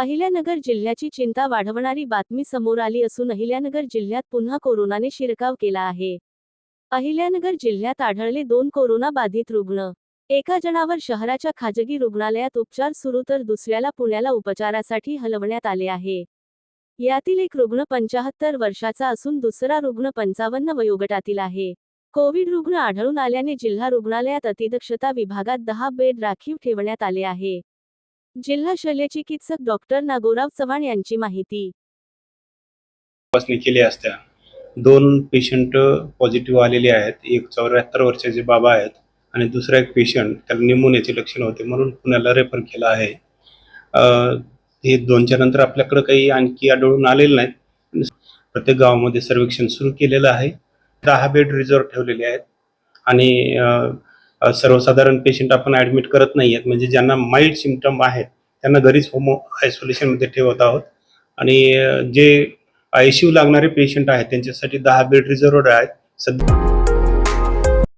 अहिल्यानगर जिल्ह्याची चिंता वाढवणारी बातमी समोर आली असून अहिल्यानगर जिल्ह्यात पुन्हा कोरोनाने शिरकाव केला आहे. अहिल्यानगर जिल्ह्यात आढळले दोन कोरोना बाधित रुग्ण. एका जणावर शहराच्या खाजगी रुग्णालयात उपचार सुरू तर दुसऱ्याला पुण्याला उपचारासाठी हलवण्यात आले आहे. यातील एक रुग्ण पंचाहत्तर वर्षाचा असून दुसरा रुग्ण पंचावन्न वयोगटातील आहे. कोविड रुग्ण आढळून आल्याने जिल्हा रुग्णालयात अतिदक्षता विभागात दहा बेड राखीव ठेवण्यात आले आहे. जिल्हा शल्यचिकित्सक डॉक्टर नागोराव चव्हाण यांची माहिती. तपासणी केली असत्या. दोन पेशंट पॉझिटिव्ह आलेले आहेत. एक चौऱ्याहत्तर वर्षाचे बाबा आहेत आणि दुसरा एक पेशंट त्याला निमोनियाचे लक्षण होते म्हणून पुण्याला रेफर केलं आहे. हे दोनच्या नंतर आपल्याकडे काही आणखी आढळून आलेले नाहीत प्रत्येक गावामध्ये सर्वेक्षण सुरू केलेलं आहे. दहा बेड रिझर्व ठेवलेले आहेत. आणि सर्वसाधारण पेशंट आपण ॲडमिट करत नाही आहेत म्हणजे ज्यांना माइल्ड सिमटम आहेत त्यांना घरीच होमो आयसोलेशनमध्ये ठेवत आहोत. आणि जे आय सी यू लागणारे पेशंट आहेत त्यांच्यासाठी दहा बेड रिझर्वड आहेत. सध्या